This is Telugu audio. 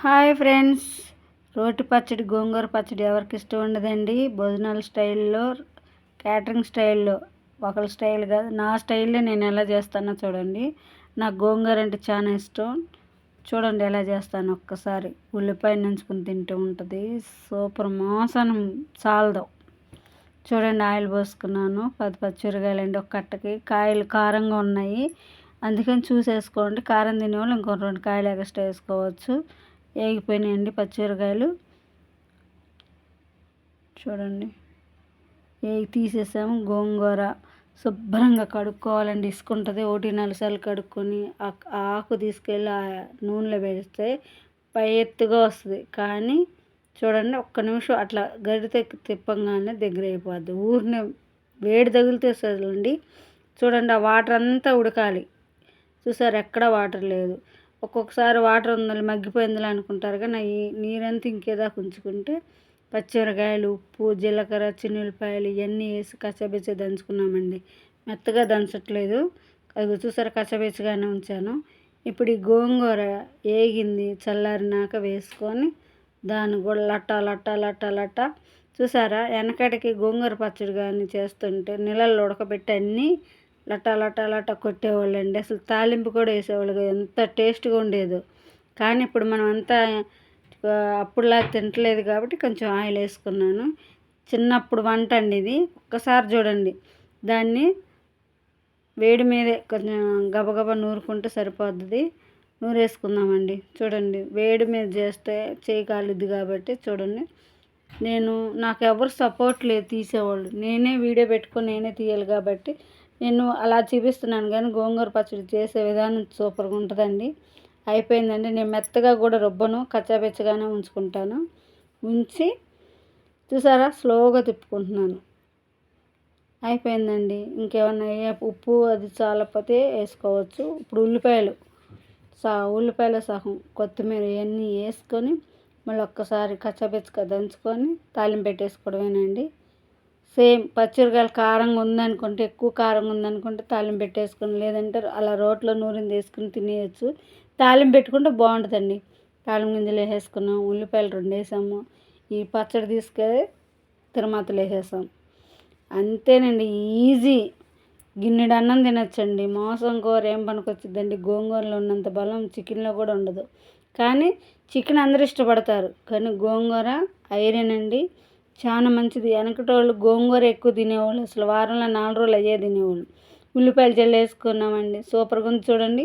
Hi friends. రోటి పచ్చడి గోంగూర పచ్చడి ఎవరికి ఇష్టం ఉండదండి? భోజనాల స్టైల్లో క్యాటరింగ్ స్టైల్లో. ఒకళ్ళ స్టైల్ కాదు. నా స్టైల్లో నేను ఎలా చేస్తానో చూడండి. నాకు గోంగూర అంటే చాలా ఇష్టం. చూడండి ఎలా చేస్తాను ఒక్కసారి. ఉల్లిపాయ నంచుకుని తింటూ ఉంటుంది. సూపర్ మోసనం చాలదు. చూడండి ఆయిల్ పోసుకున్నాను. పది పచ్చిమిరకాయలు అండి ఒక కట్టకి. కాయలు కారంగా ఉన్నాయి. అందుకని చూసేసుకోండి. కారం తినేవాళ్ళు ఇంకో రెండు కాయలు ఎక్స్ట్రా వేసుకోవచ్చు. వేగిపోయినాయండి పచ్చిమిరకాయలు. చూడండి. వేగి తీసేసాము. గోంగూర శుభ్రంగా కడుక్కోవాలండి. ఇసుకుంటుంది. ఒకటి నాలుగు సార్లు కడుక్కొని ఆకు తీసుకెళ్ళి ఆ నూనెలో వేస్తే పై ఎత్తుగా వస్తుంది. కానీ చూడండి ఒక్క నిమిషం అట్లా గరిటె తిప్పంగానే దగ్గర అయిపోద్ది. ఊరినే వేడి తగిలితే అండి చూడండి ఆ వాటర్ అంతా ఉడకాలి. చూసారు? ఎక్కడ వాటర్ లేదు. ఒక్కొక్కసారి వాటర్ ఉందని మగ్గిపోయిందిలే అనుకుంటారు కానీ నీరంతా ఇంకేదాకా ఉంచుకుంటే పచ్చిమిరకాయలు ఉప్పు జీలకర్ర చిన్నులపాయలు ఇవన్నీ వేసి కచ్చబెచ్చ దంచుకున్నామండి. మెత్తగా దంచట్లేదు. అది చూసారా కచ్చబెచ్చగానే ఉంచాను. ఇప్పుడు ఈ గోంగూర వేగింది చల్లారినాక వేసుకొని దాన్ని కూడా లట్ట లట్ట లట్ట లట్ట. చూసారా వెనకటికి గోంగూర పచ్చడి కానీ చేస్తుంటే నీళ్ళల్లో ఉడకబెట్టి అన్నీ లట లట లట కొట్టేవాళ్ళండి. అసలు తాలింపు కూడా వేసేవాళ్ళు ఎంత టేస్ట్గా ఉండేదో. కానీ ఇప్పుడు మనం అంతా అప్పుడులా తింటలేదు కాబట్టి కొంచెం ఆయిల్ వేసుకున్నాను. చిన్నప్పుడు వంట అండి ఇది. ఒక్కసారి చూడండి. దాన్ని వేడి మీదే కొంచెం గబగబా నూరుకుంటే సరిపోద్ది. నూరేసుకుందామండి. చూడండి. వేడి మీద చేస్తే చేయి కాబట్టి చూడండి. నేను నాకు ఎవరు సపోర్ట్ లేదు తీసేవాళ్ళు. నేనే వీడియో పెట్టుకొని నేనే తీయాలి కాబట్టి నేను అలా చూపిస్తున్నాను కానీ గోంగూర పచ్చడి చేసే విధానం సూపర్గా ఉంటుందండి. అయిపోయిందండి. నేను మెత్తగా కూడా రుబ్బను కచ్చాబెచ్చగానే ఉంచుకుంటాను. ఉంచి చూసారా? స్లోగా తిప్పుకుంటున్నాను. అయిపోయిందండి. ఇంకేమన్నా ఉప్పు అది చాలకపోతే వేసుకోవచ్చు. ఇప్పుడు ఉల్లిపాయలు. సా ఉల్లిపాయల సహం కొత్తిమీర ఇవన్నీ వేసుకొని మళ్ళీ ఒక్కసారి కచ్చబెచ్చగా దంచుకొని తాలింపు పెట్టేసుకోవడమేనండి. సేమ్ పచ్చిమిరకాయలు కారంగా ఉందనుకుంటే ఎక్కువ కారంగా ఉందనుకుంటే తాలింపు పెట్టేసుకుని లేదంటే అలా రోట్లో నూరిని తీసుకుని తినేయచ్చు. తాలింపు పెట్టుకుంటే బాగుంటుందండి. తాలింపు గింజలు వేసేసుకున్నాం ఉల్లిపాయలు రెండు వేసాము ఈ పచ్చడి తీసుకెళ్ళి తిరుమతలు వేసేసాం. అంతేనండి ఈజీ. గిన్నెడు అన్నం తినచ్చండి. మోసం కూర ఏం పనికొచ్చిందండి గోంగూరలో ఉన్నంత బలం చికెన్లో కూడా ఉండదు. కానీ చికెన్ అందరూ ఇష్టపడతారు. కానీ గోంగూర ఐరన్ అండి. చాలా మంచిది. వెనకటి వాళ్ళు గోంగూర ఎక్కువ తినేవాళ్ళు. అసలు వారంలో నాలుగు రోజులు అయ్యే తినేవాళ్ళు. ఉల్లిపాయలు జల్లు వేసుకున్నామండి సూపర్గా ఉంది చూడండి.